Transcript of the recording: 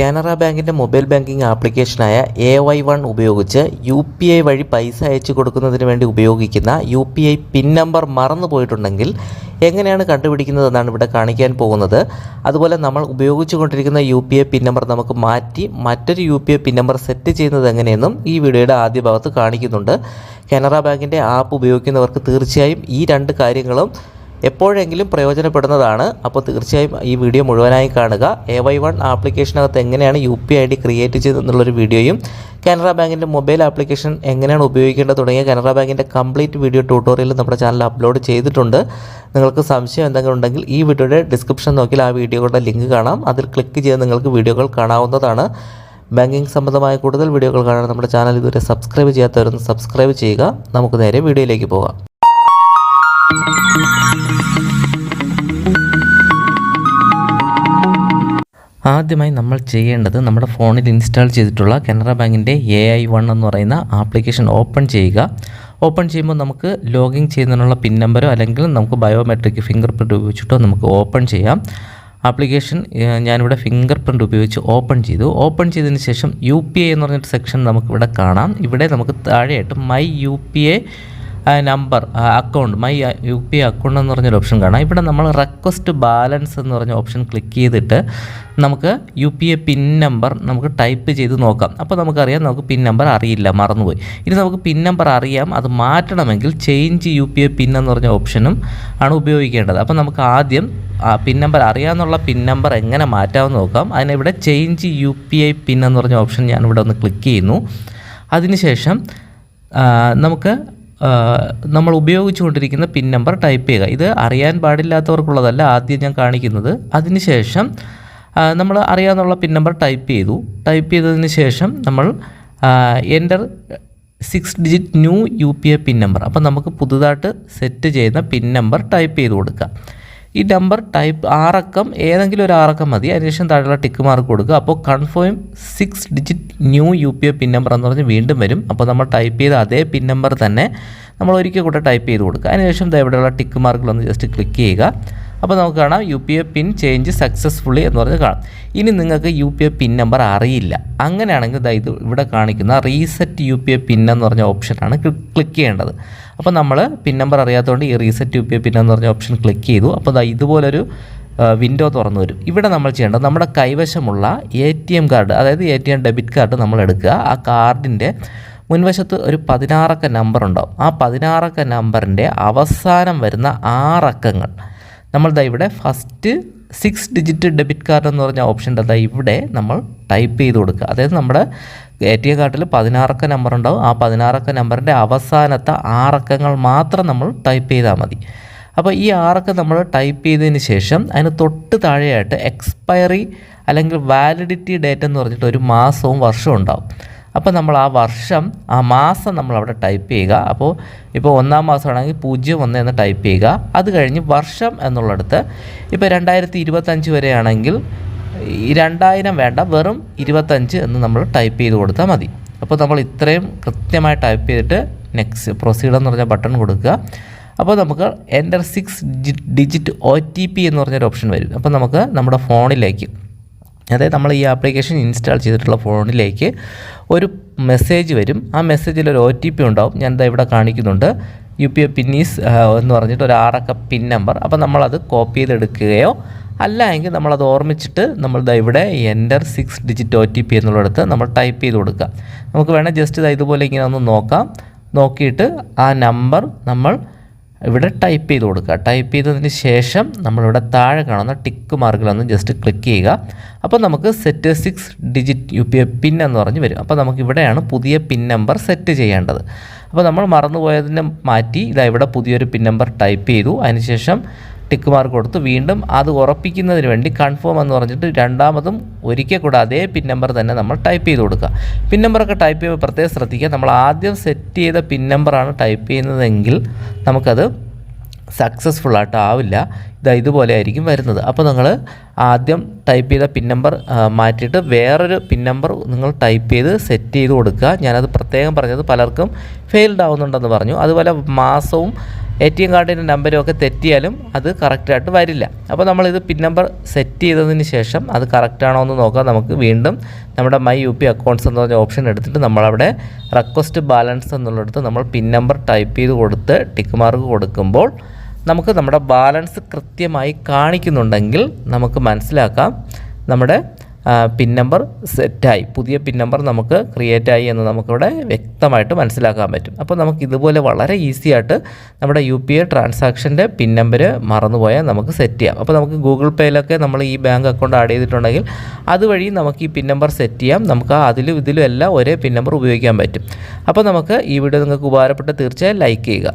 കാനറ ബാങ്കിന്റെ mobile banking ആപ്ലിക്കേഷനായ A Y one ഉപയോഗിച്ച് യു പി ഐ വഴി പൈസ അയച്ചു കൊടുക്കുന്നതിന് വേണ്ടി ഉപയോഗിക്കുന്ന U P I PIN number മറന്നു പോയിട്ടുണ്ടെങ്കിൽ എങ്ങനെയാണ് കണ്ടുപിടിക്കുന്നതെന്നാണ് ഇവിടെ കാണിക്കാൻ പോകുന്നത്. അതുപോലെ നമ്മൾ ഉപയോഗിച്ചു കൊണ്ടിരിക്കുന്ന U P I PIN number നമുക്ക് മാറ്റി മറ്റൊരു U P I PIN number set ചെയ്യുന്നത് എങ്ങനെയെന്നും ഈ വീഡിയോയുടെ ആദ്യ ഭാഗത്ത് കാണിക്കുന്നുണ്ട്. കാനറ ബാങ്കിന്റെ ആപ്പ് ഉപയോഗിക്കുന്നവർക്ക് തീർച്ചയായും ഈ രണ്ട് കാര്യങ്ങളും എപ്പോഴെങ്കിലും പ്രയോജനപ്പെടുന്നതാണ്. അപ്പോൾ തീർച്ചയായും ഈ വീഡിയോ മുഴുവനായി കാണുക. എ വൈ വൺ ആപ്ലിക്കേഷനകത്ത് എങ്ങനെയാണ് U P I D create ചെയ്തെന്നുള്ളൊരു വീഡിയോയും കാനറ ബാങ്കിന്റെ മൊബൈൽ ആപ്ലിക്കേഷൻ എങ്ങനെയാണ് ഉപയോഗിക്കേണ്ടത് തുടങ്ങിയ കാനറ ബാങ്കിന്റെ കംപ്ലീറ്റ് വീഡിയോ ട്യൂട്ടോറിയൽ നമ്മുടെ ചാനൽ അപ്ലോഡ് ചെയ്തിട്ടുണ്ട്. നിങ്ങൾക്ക് സംശയം എന്തെങ്കിലും ഉണ്ടെങ്കിൽ ഈ വീഡിയോയുടെ ഡിസ്ക്രിപ്ഷൻ നോക്കിയാൽ ആ വീഡിയോകളുടെ ലിങ്ക് കാണാം. അതിൽ ക്ലിക്ക് ചെയ്ത് നിങ്ങൾക്ക് വീഡിയോകൾ കാണാവുന്നതാണ്. ബാങ്കിങ് സംബന്ധമായ കൂടുതൽ വീഡിയോകൾ കാണാൻ നമ്മുടെ ചാനൽ ഇതുവരെ സബ്സ്ക്രൈബ് ചെയ്യാത്തവരൊന്ന് സബ്സ്ക്രൈബ് ചെയ്യുക. നമുക്ക് നേരെ വീഡിയോയിലേക്ക് പോകാം. ആദ്യമായി നമ്മൾ ചെയ്യേണ്ടത് നമ്മുടെ ഫോണിൽ ഇൻസ്റ്റാൾ ചെയ്തിട്ടുള്ള കനറ ബാങ്കിന്റെ എ ഐ വൺ എന്ന് പറയുന്ന ആപ്ലിക്കേഷൻ ഓപ്പൺ ചെയ്യുക. ഓപ്പൺ ചെയ്യുമ്പോൾ നമുക്ക് ലോഗിൻ ചെയ്യുന്നതിനുള്ള പിൻ നമ്പറോ അല്ലെങ്കിൽ നമുക്ക് ബയോമെട്രിക് ഫിംഗർ പ്രിന്റ് ഉപയോഗിച്ചിട്ടോ നമുക്ക് ഓപ്പൺ ചെയ്യാം. ആപ്ലിക്കേഷൻ ഞാനിവിടെ ഫിംഗർ പ്രിന്റ് ഉപയോഗിച്ച് ഓപ്പൺ ചെയ്തു. ഓപ്പൺ ചെയ്തതിന് ശേഷം യു പി ഐ എന്ന് പറഞ്ഞൊരു സെക്ഷൻ നമുക്കിവിടെ കാണാം. ഇവിടെ നമുക്ക് താഴെയായിട്ട് my U P I number account my U P account എന്ന് പറഞ്ഞൊരു ഓപ്ഷൻ കാണാം. ഇവിടെ നമ്മൾ റിക്വസ്റ്റ് ബാലൻസ് എന്ന് പറഞ്ഞ ഓപ്ഷൻ ക്ലിക്ക് ചെയ്തിട്ട് നമുക്ക് U P I PIN number നമുക്ക് ടൈപ്പ് ചെയ്ത് നോക്കാം. അപ്പോൾ നമുക്കറിയാം നമുക്ക് പിൻ നമ്പർ അറിയില്ല മറന്നുപോയി. ഇനി നമുക്ക് പിൻ നമ്പർ അറിയാം അത് മാറ്റണമെങ്കിൽ change U P I PIN എന്ന് പറഞ്ഞ ഓപ്ഷനും ആണ് ഉപയോഗിക്കേണ്ടത്. അപ്പോൾ നമുക്ക് ആദ്യം പിൻ നമ്പർ അറിയാമെന്നുള്ള പിൻ നമ്പർ എങ്ങനെ മാറ്റാമെന്ന് നോക്കാം. അതിനിവിടെ change U P I PIN എന്ന് പറഞ്ഞ ഓപ്ഷൻ ഞാനിവിടെ ഒന്ന് ക്ലിക്ക് ചെയ്യുന്നു. അതിനുശേഷം നമുക്ക് നമ്മൾ ഉപയോഗിച്ചുകൊണ്ടിരിക്കുന്ന പിൻ നമ്പർ ടൈപ്പ് ചെയ്യുക. ഇത് അറിയാൻ പാടില്ലാത്തവർക്കുള്ളതല്ല ആദ്യം ഞാൻ കാണിക്കുന്നത്. അതിനുശേഷം നമ്മൾ അറിയാമെന്നുള്ള പിൻ നമ്പർ ടൈപ്പ് ചെയ്തു. ടൈപ്പ് ചെയ്തതിന് ശേഷം നമ്മൾ enter six digit new U P I PIN number അപ്പോൾ നമുക്ക് പുതുതായിട്ട് സെറ്റ് ചെയ്യുന്ന പിൻ നമ്പർ ടൈപ്പ് ചെയ്ത് കൊടുക്കാം. ഈ നമ്പർ ടൈപ്പ് ആറക്കം ഏതെങ്കിലും ഒരു ആറക്കം മതി. അതിനുശേഷം താഴെയുള്ള ടിക്ക് മാർക്ക് കൊടുക്കുക. അപ്പോൾ confirm six digit new U P I PIN number എന്ന് പറഞ്ഞ് വീണ്ടും വരും. അപ്പോൾ നമ്മൾ ടൈപ്പ് ചെയ്ത അതേ പിൻ നമ്പർ തന്നെ നമ്മൾ ഒരിക്കൽ കൂടെ ടൈപ്പ് ചെയ്ത് കൊടുക്കുക. അതിനുശേഷം ഇവിടെയുള്ള ടിക്ക് മാർക്കിലൊന്ന് ജസ്റ്റ് ക്ലിക്ക് ചെയ്യുക. അപ്പോൾ നമുക്ക് കാണാം U P I PIN change successfully എന്ന് പറഞ്ഞ് കാണാം. ഇനി നിങ്ങൾക്ക് U P I PIN number അറിയില്ല. അങ്ങനെയാണെങ്കിൽ ഇത് ഇവിടെ കാണിക്കുന്ന reset U P I PIN എന്ന് പറഞ്ഞ ഓപ്ഷനാണ് ക്ലിക്ക് ചെയ്യേണ്ടത്. അപ്പോൾ നമ്മൾ പിൻ നമ്പർ അറിയാത്തതുകൊണ്ട് ഈ reset U P I PIN എന്ന് പറഞ്ഞ ഓപ്ഷൻ ക്ലിക്ക് ചെയ്തു. അപ്പോൾ ഇതാ ഇതുപോലൊരു വിൻഡോ തുറന്നു വരും. ഇവിടെ നമ്മൾ ചെയ്യേണ്ടത് നമ്മുടെ കൈവശമുള്ള എ ടി എം കാർഡ് അതായത് A T M debit card നമ്മൾ എടുക്കുക. ആ കാർഡിന്റെ മുൻവശത്ത് ഒരു പതിനാറക്ക നമ്പർ ഉണ്ടാവും. ആ പതിനാറക്ക നമ്പറിന്റെ അവസാനം വരുന്ന ആറക്കങ്ങൾ. നമ്മൾ ദാ ഇവിടെ first six digit debit card എന്ന് പറഞ്ഞ ഓപ്ഷന്റെ ദാ ഇവിടെ നമ്മൾ ടൈപ്പ് ചെയ്ത് കൊടുക്കുക. അതായത് നമ്മുടെ എ കാർഡിൽ പതിനാറക്ക നമ്പർ ഉണ്ടാവും. ആ പതിനാറക്ക നമ്പറിന്റെ അവസാനത്തെ ആറക്കങ്ങൾ മാത്രം നമ്മൾ ടൈപ്പ് ചെയ്താൽ മതി. അപ്പോൾ ഈ ആറക്കം നമ്മൾ ടൈപ്പ് ചെയ്തതിന് ശേഷം അതിന് തൊട്ട് താഴെയായിട്ട് എക്സ്പയറി അല്ലെങ്കിൽ വാലിഡിറ്റി ഡേറ്റ് എന്ന് പറഞ്ഞിട്ട് ഒരു മാസവും വർഷവും ഉണ്ടാവും. അപ്പോൾ നമ്മൾ ആ വർഷം ആ മാസം നമ്മൾ അവിടെ ടൈപ്പ് ചെയ്യുക. അപ്പോൾ ഇപ്പോൾ ഒന്നാം മാസമാണെങ്കിൽ പൂജ്യം ഒന്ന് എന്ന് ടൈപ്പ് ചെയ്യുക. അത് കഴിഞ്ഞ് വർഷം എന്നുള്ളിടത്ത് ഇപ്പോൾ രണ്ടായിരത്തി ഇരുപത്തഞ്ച് വരെയാണെങ്കിൽ ഈ രണ്ടായിരം വേണ്ട വെറും ഇരുപത്തഞ്ച് എന്ന് നമ്മൾ ടൈപ്പ് ചെയ്ത് കൊടുത്താൽ മതി. അപ്പോൾ നമ്മൾ ഇത്രയും കൃത്യമായി ടൈപ്പ് ചെയ്തിട്ട് നെക്സ്റ്റ് പ്രൊസീഡ് എന്ന് പറഞ്ഞ ബട്ടൺ കൊടുക്കുക. അപ്പോൾ നമുക്ക് enter six digit O T P എന്ന് പറഞ്ഞൊരു ഓപ്ഷൻ വരും. അപ്പോൾ നമുക്ക് നമ്മുടെ ഫോണിലേക്ക് അതായത് നമ്മൾ ഈ ആപ്ലിക്കേഷൻ ഇൻസ്റ്റാൾ ചെയ്തിട്ടുള്ള ഫോണിലേക്ക് ഒരു മെസ്സേജ് വരും. ആ മെസ്സേജിൽ ഒരു ഒ ടി പി ഉണ്ടാവും. ഞാൻ ഇതാ ഇവിടെ കാണിക്കുന്നുണ്ട്. യു പി ഐ പിന്നീസ് എന്ന് പറഞ്ഞിട്ട് ഒരു ആറക്ക പിൻ നമ്പർ അപ്പോൾ നമ്മളത് കോപ്പി ചെയ്തെടുക്കുകയോ അല്ല എങ്കിൽ നമ്മളത് ഓർമ്മിച്ചിട്ട് നമ്മൾ ഇതാ ഇവിടെ enter six digit O T P എന്നുള്ളിടത്ത് നമ്മൾ ടൈപ്പ് ചെയ്ത് കൊടുക്കുക. നമുക്ക് വേണേൽ ജസ്റ്റ് ഇതാ ഇതുപോലെ ഇങ്ങനെ ഒന്ന് നോക്കാം. നോക്കിയിട്ട് ആ നമ്പർ നമ്മൾ ഇവിടെ ടൈപ്പ് ചെയ്ത് കൊടുക്കുക. ടൈപ്പ് ചെയ്തതിന് ശേഷം നമ്മളിവിടെ താഴെ കാണുന്ന ടിക്ക് മാർക്കിലൊന്ന് ജസ്റ്റ് ക്ലിക്ക് ചെയ്യുക. അപ്പോൾ നമുക്ക് set six digit U P PIN എന്ന് പറഞ്ഞ് വരും. അപ്പോൾ നമുക്ക് ഇവിടെയാണ് പുതിയ പിൻ നമ്പർ സെറ്റ് ചെയ്യേണ്ടത്. അപ്പോൾ നമ്മൾ മറന്നുപോയതിനെ മാറ്റി ഇതാ ഇവിടെ പുതിയൊരു പിൻ നമ്പർ ടൈപ്പ് ചെയ്തു. അതിനുശേഷം ടിക്ക് മാർക്ക് കൊടുത്ത്. വീണ്ടും അത് ഉറപ്പിക്കുന്നതിന് വേണ്ടി കൺഫേം എന്ന് പറഞ്ഞിട്ട് രണ്ടാമതും ഒരിക്കൽ കൂടെ അതേ പിൻ നമ്പർ തന്നെ നമ്മൾ ടൈപ്പ് ചെയ്ത് കൊടുക്കുക. പിൻ നമ്പറൊക്കെ ടൈപ്പ് ചെയ്യുമ്പോൾ പ്രത്യേകം ശ്രദ്ധിക്കുക. നമ്മൾ ആദ്യം സെറ്റ് ചെയ്ത പിൻ നമ്പറാണ് ടൈപ്പ് ചെയ്യുന്നതെങ്കിൽ നമുക്കത് സക്സസ്ഫുൾ ആയിട്ട് ആവില്ല. ഇതാ ഇതുപോലെ ആയിരിക്കും വരുന്നത്. അപ്പോൾ നിങ്ങൾ ആദ്യം ടൈപ്പ് ചെയ്ത പിൻ നമ്പർ മാറ്റിയിട്ട് വേറൊരു പിൻ നമ്പർ നിങ്ങൾ ടൈപ്പ് ചെയ്ത് സെറ്റ് ചെയ്ത് കൊടുക്കുക. ഞാനത് പ്രത്യേകം പറഞ്ഞത് പലർക്കും ഫെയിൽഡ് ആവുന്നുണ്ടെന്ന് പറഞ്ഞു. അതുപോലെ മാസവും എ ടി എം കാർഡിന്റെ നമ്പരും ഒക്കെ തെറ്റിയാലും അത് കറക്റ്റായിട്ട് വരില്ല. അപ്പോൾ നമ്മളിത് പിൻ നമ്പർ സെറ്റ് ചെയ്തതിന് ശേഷം അത് കറക്റ്റാണോ എന്ന് നോക്കാൻ നമുക്ക് വീണ്ടും നമ്മുടെ മൈ യു പി അക്കൗണ്ട്സ് എന്ന് പറഞ്ഞ ഓപ്ഷൻ എടുത്തിട്ട് നമ്മളവിടെ റിക്വസ്റ്റ് ബാലൻസ് എന്നുള്ളിടത്ത് നമ്മൾ പിൻ നമ്പർ ടൈപ്പ് ചെയ്ത് കൊടുത്ത് ടിക്ക് മാർക്ക് കൊടുക്കുമ്പോൾ നമുക്ക് നമ്മുടെ ബാലൻസ് കൃത്യമായി കാണിക്കുന്നുണ്ടെങ്കിൽ നമുക്ക് മനസ്സിലാക്കാം. നമ്മുടെ പിൻ നമ്പർ സെറ്റായി പുതിയ പിൻ നമ്പർ നമുക്ക് ക്രിയേറ്റ് ആയി എന്ന് നമുക്കിവിടെ വ്യക്തമായിട്ട് മനസ്സിലാക്കാൻ പറ്റും. അപ്പോൾ നമുക്ക് ഇതുപോലെ വളരെ ഈസി ആയിട്ട് നമ്മുടെ യു പി ഐ ട്രാൻസാക്ഷന്റെ പിൻ നമ്പർ മറന്നുപോയാൽ നമുക്ക് സെറ്റ് ചെയ്യാം. അപ്പോൾ നമുക്ക് ഗൂഗിൾ പേയിലൊക്കെ നമ്മൾ ഈ ബാങ്ക് അക്കൗണ്ട് ആഡ് ചെയ്തിട്ടുണ്ടെങ്കിൽ അതുവഴി നമുക്ക് ഈ പിൻ നമ്പർ സെറ്റ് ചെയ്യാം. നമുക്ക് അതിലും ഇതിലും എല്ലാം ഒരേ പിൻ നമ്പർ ഉപയോഗിക്കാൻ പറ്റും. അപ്പോൾ നമുക്ക് ഈ വീഡിയോ നിങ്ങൾക്ക് ഉപകാരപ്പെട്ട് തീർച്ചയായും ലൈക്ക് ചെയ്യുക.